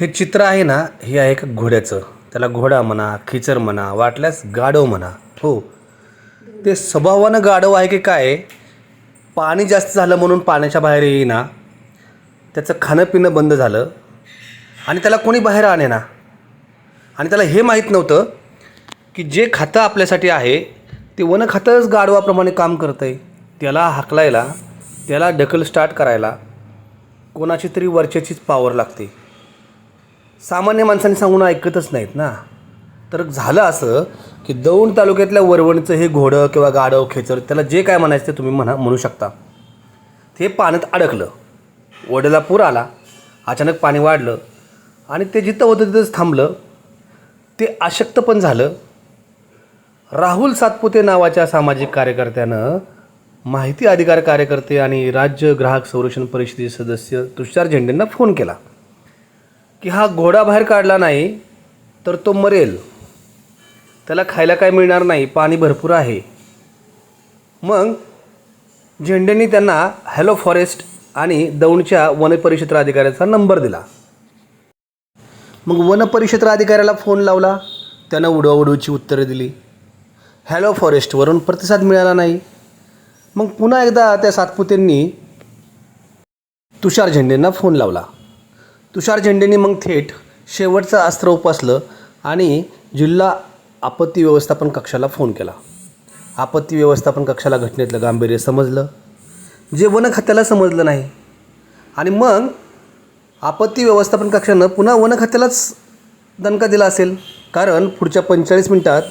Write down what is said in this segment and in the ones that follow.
हे चित्र आहे ना हे आहे एका घोड्याचं. त्याला घोडा म्हणा खिचर म्हणा वाटल्यास गाढव म्हणा. हो. ते स्वभावानं गाढव आहे की काय? पाणी जास्त झालं म्हणून पाण्याच्या बाहेर येईना. त्याचं खाणं पिणं बंद झालं. आणि त्याला कोणी बाहेर आणे ना आणि त्याला हे माहीत नव्हतं की जे खातं आपल्यासाठी आहे ते वन खातंच गाढवाप्रमाणे काम करतं आहे त्याला हाकलायला त्याला ढकल स्टार्ट करायला कोणाची तरी वरच्याचीच पावर लागते. सामान्य माणसाने सांगून ऐकतच नाहीत ना. तर झालं असं की दौंड तालुक्यातल्या वरवणीचं हे घोडं किंवा गाढव खेचर त्याला जे काय म्हणायचं ते तुम्ही म्हणा म्हणू शकता. ते पाण्यात अडकलं. ओढ्याला पूर आला. अचानक पाणी वाढलं. आणि ते जिथं होतं तिथंच थांबलं. ते अशक्त पण झालं. राहुल सातपुते नावाच्या सामाजिक कार्यकर्त्यानं माहिती अधिकार कार्यकर्ते आणि राज्य ग्राहक संरक्षण परिषदेचे सदस्य तुषार झेंडेंना फोन केला. की हा घोडा बाहेर काढला नाही तर तो मरेल. त्याला खायला काय मिळणार नाही पाणी भरपूर आहे. मग झेंडेंनी त्यांना हॅलो फॉरेस्ट आणि दौंडच्या वनपरिक्षेत्र अधिकाऱ्याचा नंबर दिला. मग वनपरिक्षेत्र अधिकाऱ्याला फोन लावला. त्यानं उडवाउडूची उत्तरं दिली. हॅलो फॉरेस्टवरून प्रतिसाद मिळाला नाही. मग पुन्हा एकदा त्या सातपुतेंनी तुषार झेंडेंना फोन लावला. तुषार झेंडेंनी मग थेट शेवटचं अस्त्र उपासलं आणि जिल्हा आपत्ती व्यवस्थापन कक्षाला फोन केला. आपत्ती व्यवस्थापन कक्षाला घटनेतलं गांभीर्य समजलं. जे वन खात्याला समजलं नाही. आणि मग आपत्ती व्यवस्थापन कक्षानं पुन्हा वन खात्यालाच दणका दिला असेल. कारण पुढच्या पंचेचाळीस मिनटात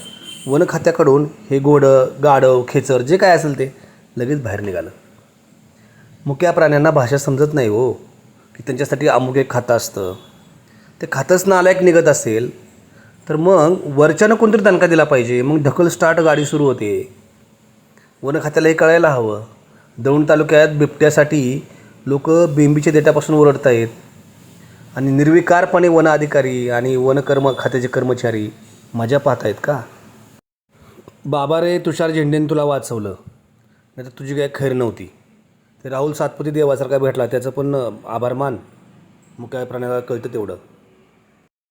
वन खात्याकडून हे घोडं गाढव खेचर जे काय असेल ते लगेच बाहेर निघालं. मुक्या प्राण्यांना भाषा समजत नाही हो. की त्यांच्यासाठी अमुक एक खातं असतं. ते खातंच नालायक निघत असेल तर मग वरच्यानं कोणतरी दणका दिला पाहिजे. मग ढकल स्टार्ट गाडी सुरू होते. वन खात्याला हे कळायला हवं. दौंड तालुक्यात बिबट्यासाठी लोक बेंबीच्या देठापासून ओरडत आहेत आणि निर्विकारपणे वन अधिकारी आणि वनकर्म खात्याचे कर्मचारी मजा पाहत आहेत का? बाबा रे तुषार झेंडेने तुला वाचवलं. नाही तर तुझी काय खैर नव्हती. राहुल सातपुती देवासारखा भेटला त्याचं पण आभार मान. मग काय प्राण्याला कळतं तेवढं.